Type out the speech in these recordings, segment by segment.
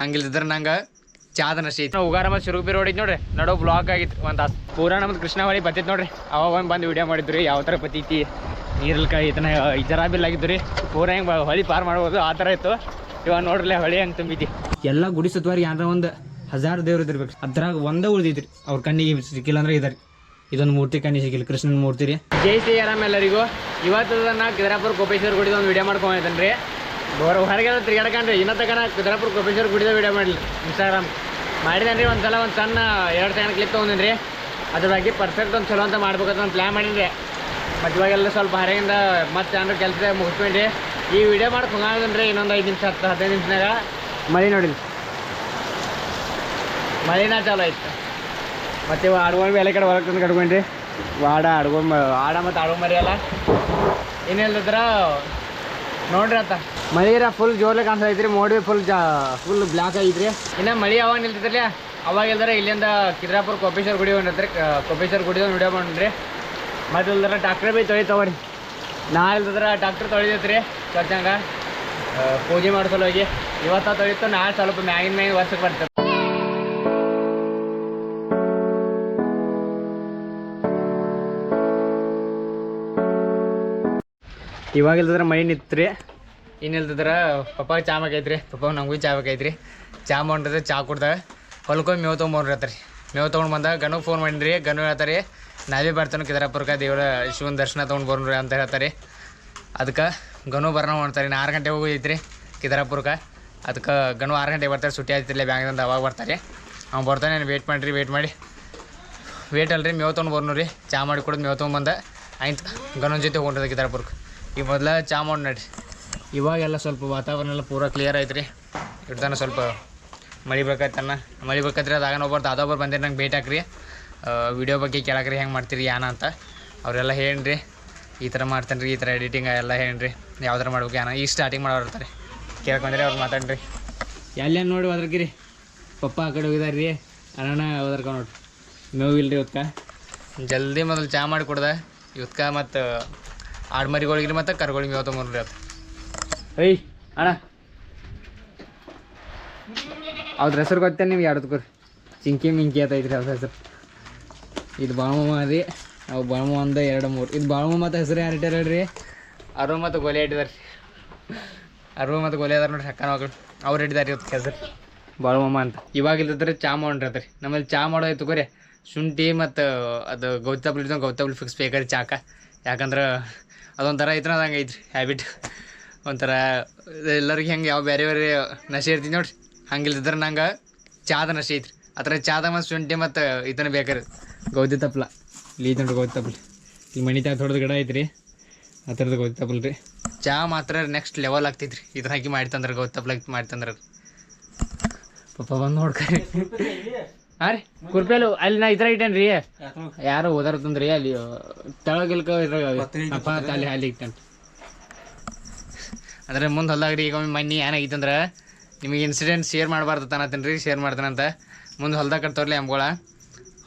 ಹಂಗಿಲ್ದಿದ್ರೆ ನಂಗೆ ಚಾದ ನಶಿ ಐತಿ ಉಗಾರ ಮತ್ತು ಶುರುಬಿ ರೋಡ್ ಐತಿ ನೋಡ್ರಿ. ನಡೋ ಬ್ಲಾಕ್ ಆಗಿತ್ತು ಒಂದು ತಾಸು. ಪೂರಾ ನಮ್ದು ಕೃಷ್ಣ ಹೊಳಿ ಬತ್ತಿತ್ತು ನೋಡ್ರಿ. ಅವಾಗ ಒಂದು ಬಂದು ವಿಡಿಯೋ ಮಾಡಿದ್ರಿ ಯಾವ ಥರ ಬತ್ತೈತಿ ನೀರಲ್ಲಿ ಕೈ ಇದನ್ನ ಇಜರ ಬಿಲ್ ಆಗಿದ್ದು ರೀ. ಪೂರಾ ಹೆಂಗೆ ಹೊಳಿ ಪಾರ್ ಮಾಡ್ಬೋದು ಆ ಥರ ಇತ್ತು. ಇವಾಗ ನೋಡ್ರಲ್ಲ ಹೊಳಿ ಹೆಂಗೆ ತುಂಬಿತಿ ಎಲ್ಲ ಗುಡಿ ಸುತ್ತುವರಿ ಯಾರ ಒಂದು ಹಜಾರ್ ದೇವ್ರು ಇದಿರ್ಬೇಕು ಅದ್ರಾಗ ಒಂದೇ ಉಳಿದಿದ್ರಿ ಅವ್ರ ಕಣ್ಣಿಗೆ ಸಿಕ್ಕಿಲ್ಲ ಅಂದ್ರೆ ಇದಾರೆ. ಇದೊಂದು ಮೂರ್ತಿ ಕಣ್ಣಿ ಸಿಕ್ಕಿಲ್ಲ ಕೃಷ್ಣನ ಮೂರ್ತಿ ರೀ. ಜೈ ಶ್ರೀ ಆರಾಮ್ ಎಲ್ಲರಿಗೂ. ಇವತ್ತು ನಾ ಕಿದ್ರಾಪುರ ಗೋಪೇಶ್ವರ ಗುಡಿದ ಒಂದು ವಿಡಿಯೋ ಮಾಡ್ಕೊಂಡಿದ್ದೇನೆ ರೀ ಹೊರ ಹೊರಗೆಲ್ಲ ತಿರ್ಗಾಡ್ಕೊಂಡ್ರಿ ಇನ್ನ ತಗನ ಕುದ್ರಾಪುರ ಗೋಪೇಶ್ವರ ಗುಡಿದ ವಿಡಿಯೋ ಮಾಡಲಿ ಇನ್ಸ್ಟಾಗ್ರಾಮ್ ಮಾಡಿದೇನೆ ರೀ ಒಂದು ಸಲ ಒಂದು ಸಣ್ಣ ಎರಡು ಸೆಕೆಂಡ್ ಕ್ಲಿಪ್ ತೊಗೊಂಡಿನಿ ರೀ ಅದ್ರ ಬಗ್ಗೆ ಪರ್ಫೆಕ್ಟ್ ಒಂದು ಚಲೋ ಅಂತ ಮಾಡ್ಬೇಕಂತ ಒಂದು ಪ್ಲ್ಯಾನ್ ಮಾಡಿದ್ರಿ ಮತ್ತು ಇವಾಗೆಲ್ಲ ಸ್ವಲ್ಪ ಹೊರಗಿಂದ ಮತ್ತೆ ಏನಾರು ಕೆಲಸ ಮುಗಿಸ್ಕೊಂಡ್ರಿ. ಈ ವಿಡಿಯೋ ಮಾಡಿ ಹೋಗಂದ್ರೆ ಇನ್ನೊಂದು ಐದು ನಿಮಿಷ ಹತ್ತು ಹದಿನೈದು ನಿಮಿಷನಾಗ ಮಳೆ ನೋಡಿ ಮಳೆನ ಚಾಲು ಆಯ್ತು. ಮತ್ತು ಆಡ್ಗೊಂಡು ಬೇರೆ ಕಡೆ ಹೊರಗೆ ತಂದು ಕಟ್ಕೊಂಡ್ರಿ. ವಾಡ ಆಡ್ಗೊಂಬ ಆಡ ಮತ್ತು ಆಡ್ಗೊಂಬರಿ ಅಲ್ಲ ಇನ್ನೆಲ್ದ್ರ ನೋಡ್ರಿ ಆತ ಮಳಿರ ಫುಲ್ ಜೋರ್ಲೆ ಕಾಣಿಸ್ತೈತ್ರಿ ಮೋಡಿ ಫುಲ್ ಜಾ ಫುಲ್ ಬ್ಲ್ಯಾಕ್ ಐತ್ರಿ ಇನ್ನು ಮಳಿ ಯಾವಾಗ ನಿಲ್ತೈತ್ರಿ ಅವಾಗ ಇಲ್ದಾರ ಇಲ್ಲಿಂದ ಕಿದ್ರಾಪುರ ಕೊಪ್ಪೇಶ್ವರ ಗುಡಿ ಹೊಂಟತ್ರಿ ಕೊಪ್ಪೇಶ್ವರ ಗುಡಿ ಒಂದು ವಿಡಿಯೋ ಮಾಡ್ರಿ. ಮತ್ತು ಇಲ್ದಾರ ಟ್ಯಾಕ್ಟ್ರ್ ಬಿ ತೊಳಿತಾವ್ರಿ ನಾ ಇಲ್ದ್ರ ಡಾಕ್ಟ್ರ್ ತೊಳಿದೈತ್ರಿ ಸ್ವಚ್ಛಂಗ ಪೂಜೆ ಸಲುವಾಗಿ. ಇವತ್ತ ತೊಳಿತು ನಾಳೆ ಸ್ವಲ್ಪ ಮ್ಯಾಗಿನ ಮ್ಯಾಗಿನ ವರ್ಷಕ್ಕೆ ಬರ್ತದೆ. ಇವಾಗ ಇಲ್ದಿದ್ರೆ ಮೈ ನಿತ್ರಿ. ಇನ್ನಿಲ್ದಿದ್ರೆ ಪಪ್ಪಾಗ ಚಾ ಬೇಕೈತ್ರಿ ಪಪ್ಪಾಗ ನಮಗೂ ಚಾ ಬೇಕೈತ್ರಿ ಚಾ ಮಾಡಿದ್ರೆ ಚಾ ಕುಡ್ದಾಗ ಹೊಲ್ಕೊಂಡು ಮೇವು ರೀ ಮೇವು ತೊಗೊಂಡು ಬಂದಾಗ ಗನು ಫೋನ್ ಮಾಡಿದ್ರಿ ಗನು ಹೇಳ್ತಾರೆ, ನಾವೇ ಬರ್ತಾನೆ ಕಿದ್ರಾಪುರಕ್ಕೆ ದೇವರ ಶಿವನ ದರ್ಶನ ತೊಗೊಂಡು ಬರ್ರಿ ಅಂತ ಹೇಳ್ತಾರೆ. ಅದಕ್ಕೆ ಗನು ಬರೋಣ ಮಾಡ್ತಾರೆ. ಆರು ಗಂಟೆಗೆ ಹೋಗೋದೈತ್ರಿ ಕಿದ್ರಾಪುರಕ್ಕೆ ಅದಕ್ಕೆ ಗನು ಆರು ಗಂಟೆಗೆ ಬರ್ತಾರೆ. ಸುಟ್ಟಿ ಆಯ್ತಿಲ್ಲ ಬ್ಯಾಂಕ್ದಿಂದ ಅವಾಗ ಬರ್ತಾರೆ. ಅವ್ನು ಬರ್ತಾನೆ ವೇಟ್ ಮಾಡಿರಿ ವೇಟ್ ಮಾಡಿ. ವೇಟ್ ಅಲ್ರಿ, ಮೇವು ತೊಗೊಂಡು ಬರ್ನು ರೀ ಚಾ ಮಾಡಿ ಕೊಡೋದು ಮೇವು ತೊಗೊಂಬಂದ, ಆಯ್ತು ಗನೊಂದು ಜೊತೆ ಹೊಂಟದ ಕಿದ್ರಾಪುರಕ್ಕೆ ಈ ಮೊದಲ ಚಾ ಮಾಡಿ ನಡ್ರಿ. ಇವಾಗೆಲ್ಲ ಸ್ವಲ್ಪ ವಾತಾವರಣ ಎಲ್ಲ ಪೂರ ಕ್ಲಿಯರ್ ಐತ್ರಿ. ಇಡ್ತಾನ ಸ್ವಲ್ಪ ಮಳೆ ಬೇಕಾಯ್ತನ್ನ ಮಳೆ ಬೇಕಾದ್ರೆ ಅದಾಗ ಒಬ್ಬರು ದಾದೊಬ್ಬರು ಬಂದಿರಿ ನಂಗೆ ಭೇಟಿ ಹಾಕ್ರಿ. ವಿಡಿಯೋ ಬಗ್ಗೆ ಕೇಳಕ್ರಿ ಹೆಂಗೆ ಮಾಡ್ತೀರಿ ಯಾನ ಅಂತ. ಅವರೆಲ್ಲ ಹೇಳಿರಿ. ಈ ಥರ ಮಾಡ್ತೇನೆ ರೀ ಈ ಥರ ಎಡಿಟಿಂಗ್ ಎಲ್ಲ ಹೇಳ್ರಿ. ಯಾವ ಥರ ಮಾಡ್ಬೇಕು ಯಾನ. ಈಗ ಸ್ಟಾರ್ಟಿಂಗ್ ಮಾಡೋರು ಇರ್ತಾರೆ. ಕೇಳ್ಕೊಂಡ್ರಿ ಅವ್ರು ಮಾತಾಡ್ರಿ. ಎಲ್ಲೇನು ನೋಡಿ ಹೋದ್ರಕಿರಿ ಪಪ್ಪ ಆ ಕಡೆ ಹೋಗಿದಾರೆ ರೀ ಅಣ್ಣ ಹೋದ್ರಕ ನೋಡ್ರಿ ನೋವು ಇಲ್ರಿ ಇವತ್ಕ. ಜಲ್ದಿ ಮೊದಲು ಚಾ ಮಾಡಿ ಕೊಡ್ದೆ. ಇವತ್ಕ ಮತ್ತು ಆಡ್ಮರಿಗಳಿಗೆ ಮತ್ತು ಕರ್ಗಳಿಗೆ ಮೇವು ತೊಗೊಂಡ್ರಿ ಅದು ಏಯ್, ಅಣ್ಣ. ಅವ್ರ ಹೆಸರು ಗೊತ್ತೇನೆ ನಿಮ್ಗೆ ಯಾರ್ದಕ್ಕೋರಿ ಚಿಂಕಿ ಮಿಂಕಿ ಅಂತ ಐತ್ರಿ ಅದ್ರ ಹೆಸರು. ಇದು ಬಾಳಮ್ಮ ರೀ. ಅವು ಬಾಳಮ್ಮ ಅಂದ ಎರಡು, ಮೂರು. ಇದು ಬಾಳಮ್ಮ ಮತ್ತು ಹೆಸರು ಯಾರು ಇಟ್ಟಾರ ಹೇಳ್ರಿ ಅರು ಮತ್ತು ಗೋಲಿ ಇಟ್ಟಿದಾರೆ ಅರು ಮತ್ತು ಗೋಲಿ ಅದಾರ ನೋಡ್ರಿ ಅಕ್ಕನ ಮಕ್ಕಳು ಅವ್ರು ಇಟ್ಟಿದ್ದಾರೆ ಇವತ್ತು ಹೆಸರು. ಬಾಳಮ್ಮ ಅಂತ. ಇವಾಗ ಇಲ್ದಿದ್ರೆ ಚಾ ಮಾಡ್ರಿ ನಮ್ಮಲ್ಲಿ ಚಾ ಮಾಡೋದು ತಗೋರಿ ಶುಂಠಿ ಮತ್ತು ಅದು ಗೌತಬ್ಲಿ ಗೌತಬ್ಲಿ ಫಿಕ್ಸ್ ಬೇಕಾರಿ ಚಾಕ. ಯಾಕಂದ್ರೆ ಅದೊಂಥರ ಐತ್ರ ಅದಂಗೆ ಐತ್ರಿ ಹ್ಯಾಬಿಟ್ ಒಂಥರ ಎಲ್ಲರಿಗೆ ಹೆಂಗೆ ಯಾವ ಬೇರೆ ಬೇರೆ ನಶೆ ಇರ್ತೀನಿ ನೋಡ್ರಿ. ಹಂಗಿಲ್ದಿದ್ರೆ ನಂಗೆ ಚಾದ ನಶೆ ಐತ್ರಿ. ಆ ಥರ ಚಾದ ಮತ್ತು ಶುಂಠಿ ಮತ್ತು ಇದನ್ನು ಬೇಕಾರೆ. ಗೌದಿ ತಪ್ಪಲ ಇಲ್ಲಿ ಇದು ನೋಡ್ರಿ ಗೌದಿ ತಪ್ಪಲಿ ಇಲ್ಲಿ ಮಣಿ ತ್ಯಾಗ ಥೋಡದ ಗಿಡ ಐತ್ರಿ. ಆ ಥರದ್ದು ಗೌದಿ ತಪ್ಪಲ ರೀ. ಚಾ ಮಾತ್ರ ನೆಕ್ಸ್ಟ್ ಲೆವೆಲ್ ಆಗ್ತೈತ್ರಿ. ಇದನ್ನ ಹಾಕಿ ಮಾಡ್ತಂದ್ರೆ ಗೌದಿ ತಪ್ಪಲ ಹಾಕಿ ಮಾಡ್ತಂದ್ರೆ ಪಪ್ಪ ಬಂದು ನೋಡ್ಕರಿ ಹಾಂ ರೀ. ಕುರ್ಪೇಲು ಅಲ್ಲಿ ನಾ ಇದ್ರ ಇಟ್ಟೇನ್ರಿ. ಯಾರು ರೀ ಯಾರೋ ಓದಾರತ್ತಂದ್ರಿ ಅಲ್ಲಿ ತೆಳಗಿಲ್ಕ ಇದ್ರಾಗ ಅಲ್ಲಿ ಅಲ್ಲಿ ಇಟ್ಟೇನೆ ಅಂದ್ರೆ ಮುಂದೆ ಹೊಲ್ದಾಗ್ರಿ ರೀ ಈಗ ಒಮ್ಮೆ ಮನೆ ಏನಾಗಿತ್ತಂದ್ರೆ ನಿಮಗೆ ಇನ್ಸಿಡೆಂಟ್ ಶೇರ್ ಮಾಡಬಾರ್ದು ತಾನತ್ತೇನೆ ರೀ ಶೇರ್ ಮಾಡ್ತಾನಂತ ಮುಂದೆ ಹೊಲ್ದಾಗ ತೋರ್ಲಿ ಎಮ್ಗಳ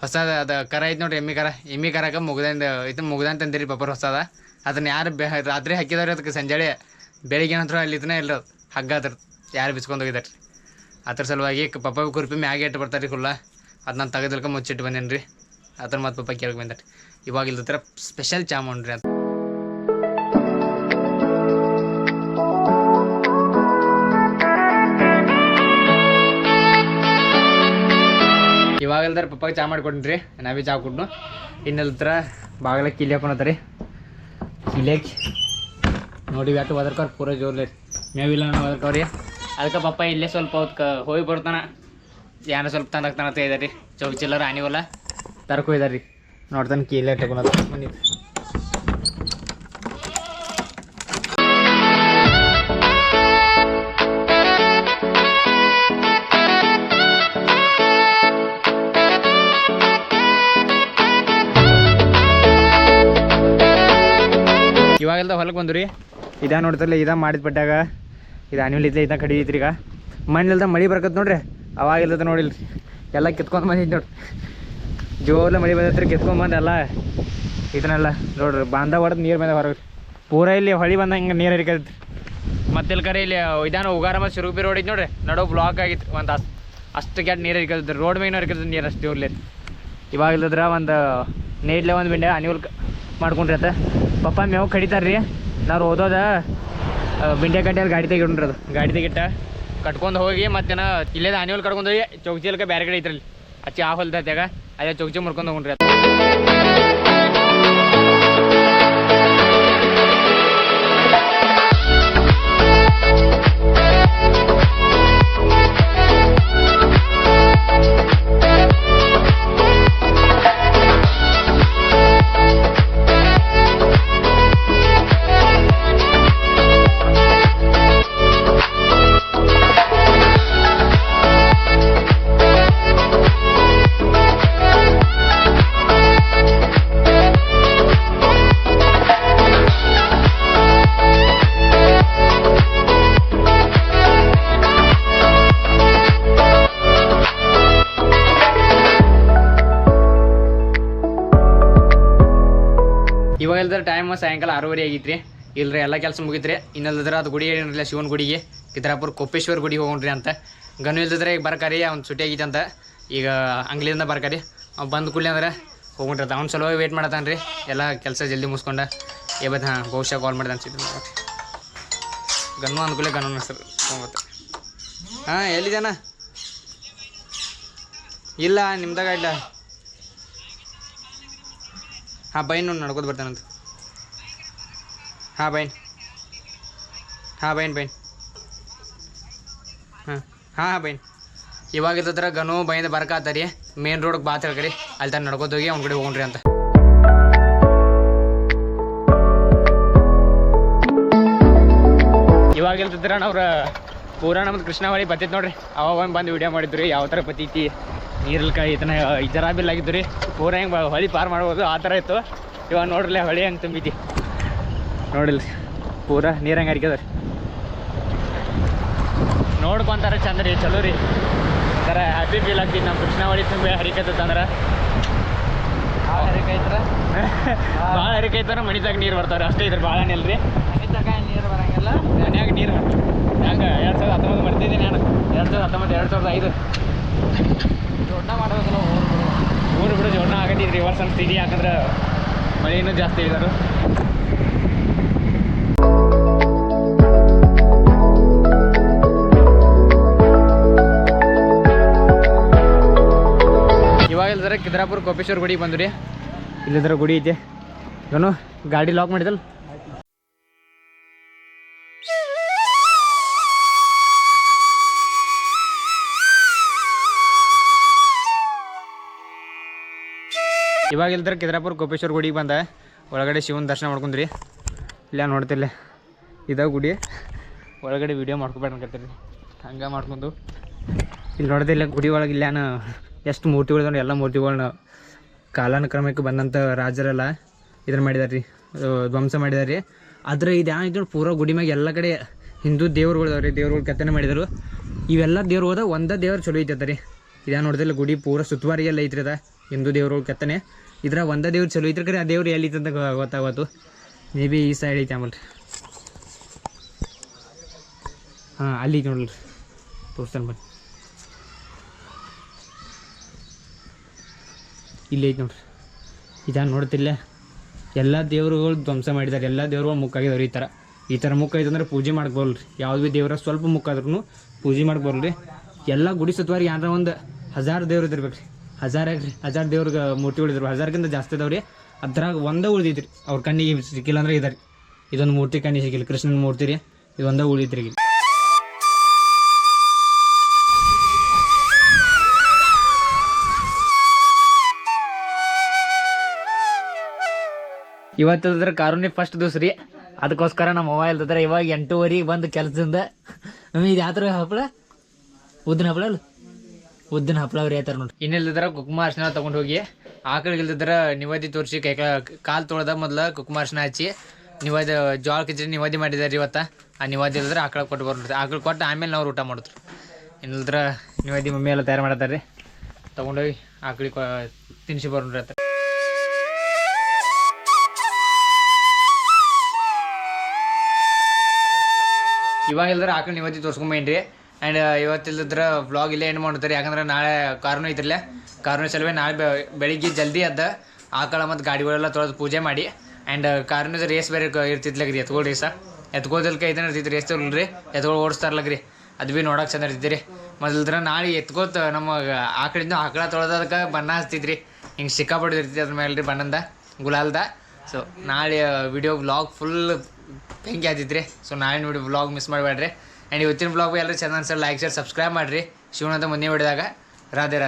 ಹೊಸದ ಅದು ಕರ ಐತೆ ನೋಡಿರಿ ಎಮ್ಮಿ ಕರ. ಎಮ್ಮಿ ಕರಕ ಮುಗ್ದಂದು, ಇದು ಮುಗ್ದ ತಂದಿರಿ ಪಪ್ಪರ್ ಹೊಸದ. ಅದನ್ನ ಯಾರು ಬೆ, ರಾತ್ರಿ ಹಾಕಿದವ್ರಿ ಅದಕ್ಕೆ ಸಂಜೆ ಬೆಳಿಗ್ಗೆ ನಂತರ ಅಲ್ಲಿ ಇಲ್ಲ ಹಗ್ಗ ಅದ್ರ, ಯಾರು ಬಿಚ್ಕೊಂಡು ಹೋಗಿದಾರೆ. ಅದ್ರ ಸಲುವಾಗಿ ಪಪ್ಪ ಕುರ್ಪಿ ಮ್ಯಾಗೆ ಇಟ್ಟು ಬರ್ತಾರೆ ರೀ ಕುಲ್ಲ. ಅದು ನಾನು ತೆಗೆದಲ್ಕ ಮುಚ್ಚಿಟ್ಟು ಬಂದೇನಿ ರೀ ಅದ್ರ ಮತ್ತು ಪಪ್ಪ ಕೇಳಕ್ಕೆ ಬಂದಾರೆ. ಇವಾಗ ಇಲ್ದ ಥರ ಸ್ಪೆಷಲ್ ಚಾ ಮಾಡ್ರಿ ಅಂತ. ಪಪ್ಪಾಗೆ ಚಾ ಮಾಡಿಕೊಡ್ರಿ. ನಾವೇ ಚಾ ಕೊಟ್ಟು ಇನ್ನಲ್ತ್ರ ಬಾಗಲ ಕಿಲಿ ಹಾಕೊಳತ್ತಾರೆ ಕಿಲಿಯಾಕಿ ನೋಡಿ ಬ್ಯಾಟು ಒದರ್ಕವ್ರ ಪೂರ ಜೋರ್ಲಿ ಮೇವಿಲ್ಲ ಒದರ್ಕವ್ರಿ ಅದಕ್ಕೆ ಪಪ್ಪ ಇಲ್ಲೇ ಸ್ವಲ್ಪ ಹೊತ್ಕ ಹೋಗಿ ಬರ್ತಾನ. ಏನೋ ಸ್ವಲ್ಪ ತಂದಾಕ್ತಾನ ಅಂತ ರೀ ಚೌಕ್ ಚಿಲ್ಲರ ಆನಿ ಹೊಲ ಇದ್ದಾರೆ ರೀ ನೋಡ್ತಾನೆ ಕೀಲೆ ಮನೆ ಇವಾಗೆಲ್ಲ ಹೊಲಕ್ಕೆ ಬಂದ್ರಿ ಇದ ನೋಡ್ತಾರಲ್ಲ ಇದ ಮಾಡಿದ ಪಟ್ಟಾಗ ಇದು ಅನಿಲ್ ಇದ ಕಡಿ ಐತ್ರಿ ಈಗ. ಮಣ್ಣಿಲ್ದ ಮಳಿ ಬರ್ಕತ್ ನೋಡ್ರಿ. ಅವಾಗ ನೋಡಿಲ್ರಿ. ಎಲ್ಲ ಕಿತ್ಕೊಂಡ್ ಬಂದೈತಿ ನೋಡ್ರಿ ಜೋರ್ಲ ಮಳಿ ಬಂದೈತ್ರಿ, ಕಿತ್ಕೊಂಡ್ ಬಂದ ಎಲ್ಲ ಇದನ್ನೆಲ್ಲ ನೋಡ್ರಿ, ಬಾಂಧ ಹೊಡೆದು ನೀರು ಮೇಲೆ ಹೊರಗೆ. ಪೂರ ಇಲ್ಲಿ ಹೊಳಿ ಬಂದ ಹಿಂಗೆ ನೀರು ಹರಿಕೈತಿ ಮತ್ತೆ ಇಲ್ಲಿ ಕರೆ ಇಲ್ಲಿ, ಇದಾನ ಉಗಾರ ಮತ್ತು ಸುರುಗಿ ರೋಡ್ ಐತಿ ನೋಡ್ರಿ. ನಡು ಬ್ಲಾಕ್ ಆಗಿತ್ತು ಒಂದು ಅಷ್ಟು ಅಷ್ಟು ಕೆಟ್ಟ ನೀರು ರೋಡ್ ಮೇಲೆ ಇರ್ಕದ ನೀರು ಅಷ್ಟು ಇವಾಗ ಇಲ್ಲದ್ರ ಒಂದು ನೀಡ್ಲೆ ಒಂದು ಬಿಂಡೆ ಅನಿವಲ್ ಮಾಡ್ಕೊಂಡ್ರಿ ಆತ ಪಪ್ಪ ಮೇವು ಕಡಿತಾರ್ರಿ. ನಾವು ಓದೋದ ಬಿಂಡೆ ಕಟ್ಟೆಯಲ್ಲಿ ಗಾಡಿ ತೆಗಿಡ್ರಿ ಅದು ಗಾಡಿ ತೆಗಿಟ್ಟ, ಕಟ್ಕೊಂಡು ಹೋಗಿ ಮತ್ತೇನ ಇಲ್ಲೇ ಆನಿವಲ್ ಕಟ್ಕೊಂಡು ಹೋಗಿ ಚೌಕಿಚಲ್ಕ ಬೇರೆ ಕಡೆ ಐತ್ರಲ್ಲಿ ಅಚ್ಚಿ ಆ ಹೊಲ್ದಾಗ ಅದೇ ಚೌಕಿ ಮುರ್ಕೊಂಡು ಹೋಗ್ರಿ. ಟೈಮ್ ಸಾಯಂಕಾಲ ಆರೂವರೆ ಆಗಿತ್ರಿ. ಇಲ್ಲರಿ ಎಲ್ಲ ಕೆಲಸ ಮುಗಿತ್ರಿ. ಇನ್ನಲ್ದ್ರ ಅದು ಗುಡಿ ಏನಿರಲಿಲ್ಲ ಶಿವನ ಗುಡಿಗೆ. ಕಿದ್ರಾಪುರ ಕೊಪ್ಪೇಶ್ವರ ಗುಡಿಗೆ ಹೋಗೋಣ್ರಿ ಅಂತ. ಗನು ಇಲ್ದಿದ್ರೆ ಈಗ ಬರ್ಕಾರಿ, ಅವ್ನು ಸುಟಿ ಆಗೈತೆ ಅಂತ. ಈಗ ಅಂಗ್ಲಿಯಿಂದ ಬರ್ಕಾರಿ. ಅವ್ನು ಬಂದು ಕೂಡಲೇ ಅಂದ್ರೆ ಹೋಗ್ಬಿಟ್ರಿ ಅಂತ. ಅವ್ನು ಸಲುವಾಗಿ ವೇಟ್ ಮಾಡತಾನೆ ರೀ. ಎಲ್ಲ ಕೆಲಸ ಜಲ್ದಿ ಮುಗಿಸ್ಕೊಂಡ. ಇವತ್ತು ಹಾಂ, ಬಹುಶಃ ಕಾಲ್ ಮಾಡಿದೆ ಅನ್ಸಿದ್ದು ಗನ್ನು ಅಂದ್ಕೂಲೆ ಗನ್ನು ಹೆಸರು ಹಾಂ ಎಲ್ಲಿದ್ದಾನ ಇಲ್ಲ, ನಿಮ್ದಾಗ ಇಲ್ಲ. ಹಾಂ ಬೈನು ನೋಡಿ ನಡ್ಕೋದು ಬರ್ತಾನಂತ. ಹಾಂ ಬೈನ್ ಹಾಂ ಬೈನ್ ಬೈನ್ ಹಾಂ ಹಾಂ ಬೈನ್ ಇವಾಗ ಇರ್ತದ್ರ ಗನು, ಬೈಂದ ಬರ್ಕಾತಾರಿ ಮೇನ್ ರೋಡ್ಗೆ ಬಾತ್ ಹೇಳ್ಕರಿ ಅಲ್ಲಿ ತಾನು ನಡ್ಕೋತೋಗಿ ಅವ್ನ ಕಡೆ ಹೋಗ್ರಿ ಅಂತ. ಇವಾಗ ಇಲ್ತಿದ್ರ ಅವ್ರ ಪುರಾಣ ಮತ್ತು ಕೃಷ್ಣಾವಳಿ ಬತ್ತಿತ್ತು ನೋಡ್ರಿ. ಅವಾಗ ಒಂದು ಬಂದು ವಿಡಿಯೋ ಮಾಡಿದ್ರಿ ಯಾವ ಥರ ಬತ್ತೈತಿ? ನೀರಲ್ಲಿ ಕೈ ಇದನ್ನ ಈ ಥರ ಬಿಲ್ ಆಗಿದ್ದು ರೀ. ಪೂರ ಹೆಂಗೆ ಹೊಳಿ ಪಾರ್ ಮಾಡ್ಬೋದು. ಆ ಥರ ಇತ್ತು. ಇವಾಗ ನೋಡ್ರಲ್ಲ ಹೊಳಿ ಹೆಂಗೆ ತುಂಬೈತಿ. ನೋಡಿಲ್ಲ. ಪೂರ ನೀರು ಹೆಂಗೆ ಹರಿಕದ ನೋಡ್ಕೊಂತಾರೆ ಚಂದ ರೀ ಚಲೋ ರೀ. ಒಂಥರ ಹ್ಯಾಪಿ ಫೀಲ್ ಆಗ್ತೀವಿ ನಮ್ಮ ಕೃಷ್ಣಾವಳಿ ತುಂಬ ಹರಿಕತ್ತಂದ್ರೆ ಭಾಳ ಹರಿಕೈತಾರ. ಮನಿದಾಗ ನೀರು ಬರ್ತಾವ್ರಿ. ಅಷ್ಟೇ ಇದ್ರೆ ಭಾಳ ಅಲ್ರಿ ನೀರು ಬರಂಗಿಲ್ಲ. ಮನ್ಯಾಗ ನೀರು ಹಂಗೆ ಎರಡು ಸಾವಿರದ ಹತ್ತೊಂಬತ್ತು ಬರ್ತಿದ್ದೀನಿ ನಾನು. ಎರಡು ಸಾವಿರದ ಹತ್ತೊಂಬತ್ತು ಎರಡು ಸಾವಿರದ ಐದು. ದೊಡ್ಡ ಮಾಡ್ಬೇಕಲ್ಲ ಊರು ಊರು ಬಿಡು ಜೋಡ್ನ ಆಗತ್ತಿದ್ರಿ ರಿವರ್ಸ್ ಅನ್ಸ್ತಿದ್ರಿ ಯಾಕಂದ್ರೆ ಮಳೆ ಇನ್ನೂ ಜಾಸ್ತಿ ಇದ್ದಾರೆ ಕಿದ್ರಾಪುರ ಕೋಪೇಶ್ವರ ಗುಡಿಗೆ ಬಂದ್ರಿ. ಇಲ್ಲಿದ್ರ ಗುಡಿ ಐತೆ. ಏನು ಗಾಡಿ ಲಾಕ್ ಮಾಡಿದಲ್ಲ ಇವಾಗ ಇಲ್ದ್ರ ಕಿದ್ರಾಪುರ ಗೋಪೇಶ್ವರ ಗುಡಿಗೆ ಬಂದ. ಒಳಗಡೆ ಶಿವನ ದರ್ಶನ ಮಾಡ್ಕೊಂಡ್ರಿ. ಇಲ್ಲ ನೋಡ್ತಿಲ್ಲ ಇದ ಗುಡಿ. ಒಳಗಡೆ ವಿಡಿಯೋ ಮಾಡ್ಕೊಬೇಡ ಅನ್ಕತ್ತೀರಿ ಹಂಗೆ ಮಾಡ್ಕೊಂಡು. ಇಲ್ಲಿ ನೋಡ್ತಿಲ್ಲ ಗುಡಿ ಒಳಗೆ ಇಲ್ಲಾನ ಎಷ್ಟು ಮೂರ್ತಿಗಳು ಎಲ್ಲ ಮೂರ್ತಿಗಳನ್ನ ಕಾಲಾನುಕ್ರಮಕ್ಕೆ ಬಂದಂಥ ರಾಜರೆಲ್ಲ ಇದನ್ನ ಮಾಡಿದಾರೆ ರೀ ಧ್ವಂಸ ಮಾಡಿದಾರೆ ರೀ ಆದ್ರೆ ಇದು ಏನಾಯ್ತು ಪೂರ ಗುಡಿ ಮ್ಯಾಗ ಎಲ್ಲ ಕಡೆ ಹಿಂದೂ ದೇವ್ರುಗಳು ಅದಾವೆ ರೀ ದೇವ್ರುಗಳು ಕೆತ್ತನೆ ಮಾಡಿದರು. ಇವೆಲ್ಲ ದೇವ್ರು ಹೋದ ಒಂದೇ ದೇವ್ರು ಚಲೋ ಐತೆ ರೀ ಇದೇ ನೋಡಿದ್ರೆ ಗುಡಿ ಪೂರ ಸುತ್ತುವಾರಿ ಎಲ್ಲ ಐತ್ರಿ ಅದ. ಹಿಂದೂ ದೇವ್ರುಗಳು ಕೆತ್ತನೆ. ಇದ್ರ ಒಂದೇ ದೇವ್ರು ಚಲೋ ಐತ್ರಿ ಕರೆ, ಆ ದೇವ್ರು ಎಲ್ಲಿ ಅಂತ ಗೊತ್ತಾಗತ್ತು ಮೇ ಬಿ ಈ ಸೈಡ್ ಐತೆ ಆಮೇಲೆ ಹಾಂ, ಅಲ್ಲಿ ನೋಡ್ರಿ. ತೋರಿಸ್ತಾನೆ ಬನ್ನಿ. ಇಲ್ಲಿ ಐತೆ ನೋಡ್ರಿ. ಇದಾ ನೋಡ್ತಿಲ್ಲ ಎಲ್ಲ ದೇವ್ರುಗಳು ಧ್ವಂಸ ಮಾಡಿದ್ದಾರೆ. ಎಲ್ಲ ದೇವ್ರುಗಳು ಮುಕ್ಕಾಗಿದಾವ್ರಿ ಈ ಥರ ಈ ಥರ ಮುಖ ಐತಂದ್ರೆ ಪೂಜೆ ಮಾಡಕ್ಕೆ ಬರಲ್ರಿ ಯಾವ್ದು ಭೀ ದೇವ್ರ ಸ್ವಲ್ಪ ಮುಕ್ಕಾದ್ರೂ ಪೂಜೆ ಮಾಡಕ್ಕೆ ಬರಲ್ರಿ ಎಲ್ಲ ಗುಡಿ ಸತ್ವಾರಿ ಏನಾರ ಒಂದು ಹಜಾರ್ ದೇವ್ರು ಇದಿರ್ಬೇಕು ಹಜಾರ್ ರೀ ಹಜಾರ್ ದೇವ್ರಿಗೆ ಮೂರ್ತಿಗಳು ಇದ್ರು ಹಜಾರ್ಗಿಂತ ಜಾಸ್ತಿ ಇದಾವ್ರಿ ಅದ್ರಾಗ ಒಂದೇ ಉಳಿದಿದ್ರಿ. ಅವ್ರ ಕಣ್ಣಿಗೆ ಸಿಕ್ಕಿಲ್ಲ ಅಂದ್ರೆ ಇದಾರೆ. ಇದೊಂದು ಮೂರ್ತಿ ಕಣ್ಣಿಗೆ ಸಿಕ್ಕಿಲ್ಲ. ಕೃಷ್ಣನ ಮೂರ್ತಿ ರೀ. ಇದೊಂದೇ ಉಳಿದ್ರಿ ಇವತ್ತದ್ರ ಕಾರುಣಿ ಫಸ್ಟ್ ದಿವಸ ರೀ. ಅದಕ್ಕೋಸ್ಕರ ನಮ್ಮ ಮೊಬೈಲ್ ಇಲ್ದಿದ್ರೆ ಇವಾಗ ಎಂಟೂವರೆಗೆ ಬಂದು ಕೆಲಸದಿಂದ. ಮಮ್ಮಿ ಇದು ಯಾವ ಥರ ಹಪ್ಪಳ ಉದ್ದಿನ ಹಪ್ಪಳ ಅಲ್ಲ? ಉದ್ದಿನ ಹಪ್ಪಳ ಅವ್ರು ಹೇಳ್ತಾರೆ ನೋಡಿ ಇನ್ನಿಲ್ದಿದ್ರೆ ಕುಕುಮ ಅರ್ಶನ ತೊಗೊಂಡು ಹೋಗಿ. ಆಕಳಿಗಿಲ್ದಿದ್ರೆ ನಿವದಿ ತೋರಿಸಿ, ಕೈ ಕಾಲು ತೊಳ್ದ ಮೊದಲು ಕುಕುಮ ಅರ್ಶಿನ ಹಚ್ಚಿ ನಿವಾದಿ ಜೋಳ ಕಿಚಡಿ ನಿವಾದಿ ಮಾಡಿದಾರೆ ಇವತ್ತ. ಆ ನಿವಾದಿ ಇಲ್ದ್ರೆ ಆಕಳ ಕೊಟ್ಟು ಬರ್ರಿ ಆಕಳು ಕೊಟ್ಟು ಆಮೇಲೆ ನಾವು ಊಟ ಮಾಡಿದ್ರು. ಇನ್ನಿಲ್ದ್ರೆ ನಿವಾದಿ ಮಮ್ಮಿ ಎಲ್ಲ ತಯಾರು ಮಾಡ್ತಾರೆ ರೀ ತೊಗೊಂಡೋಗಿ ಆಕಳಿಗೆ ಕೊ ತಿನ್ಸಿ ಬರ್ರಿ ಇವಾಗ ಇಲ್ದ್ರೆ ಆಕಳು ಇವತ್ತಿ ತೋರ್ಸ್ಕೊಂಬೇನ್ರಿ ಆ್ಯಂಡ್ ಇವತ್ತಿಲ್ಲದ್ರ ವ್ಲಾಗ್ ಇಲ್ಲೇ ಏನು ಮಾಡ್ತಾರೆ ಯಾಕಂದ್ರೆ ನಾಳೆ ಕಾರ್ನು ಐತ್ರಲ್ಲ ಕಾರ್ನು ಸಲುವೆ ನಾಳೆ ಬೆಳಿಗ್ಗೆ ಜಲ್ದಿ ಅದ ಆಕಳ ಮತ್ತು ಗಾಡಿಗಳೆಲ್ಲ ತೊಳೆದು ಪೂಜೆ ಮಾಡಿ. ಆ್ಯಂಡ್ ಕಾರ್ನ ರೇಸ್ ಬೇರೆ ಇರ್ತಿತ್ಲಗ್ರಿ ಎತ್ಕೊಳ್ ರೇಸ ಇದನ್ನ ಇರ್ತಿತ್ತು ರೇಸ್ ತೊಗೊಳ್ರಿ ಎತ್ಕೊಳ್ ಓಡಿಸ್ತಾರಲ್ಲಗ್ರಿ ಅದು ಭೀ ನೋಡೋಕೆ ಚಂದ ರೀ. ಮೊದಲ್ದ್ರ ನಾಳೆ ಎತ್ಕೋತ ನಮ್ಮ ಆಕಳಿಂದ ಆಕಳ ತೊಳೆದಕ್ಕೆ ಬಣ್ಣ ಹಚ್ತಿದ್ರಿ ಹಿಂಗೆ ಸಿಕ್ಕಾಪಟ್ಟು ಇರ್ತೈತಿ ಅದ್ರ ಮೇಲೆ ರೀ ಬಣ್ಣದ, ಗುಲಾಲ್ದ. ಸೊ ನಾಳೆ ವಿಡಿಯೋ ವ್ಲಾಗ್ ಫುಲ್ ಬೆಂಕಿ ಆದಿದ್ರಿ? ಸೊ ನಾಳೆ ನೋಡಿ ವ್ಲಾಗ್ ಮಿಸ್ ಮಾಡಬೇಡ್ರಿ. ಆ್ಯಂಡ್ ಇವತ್ತಿನ ವ್ಲಾಗ್ ಎಲ್ಲರೂ ಚೆನ್ನಾಗಿ ಸರ್ ಲೈಕ್ ಶೇರ್ ಸಬ್ಸ್ಕ್ರೈಬ್ ಮಾಡಿರಿ. ಶಿವನಂತ ಮುಂದೆ ಹೊಡೆದಾಗ. ರಾಧೆ ರಾಧೆ.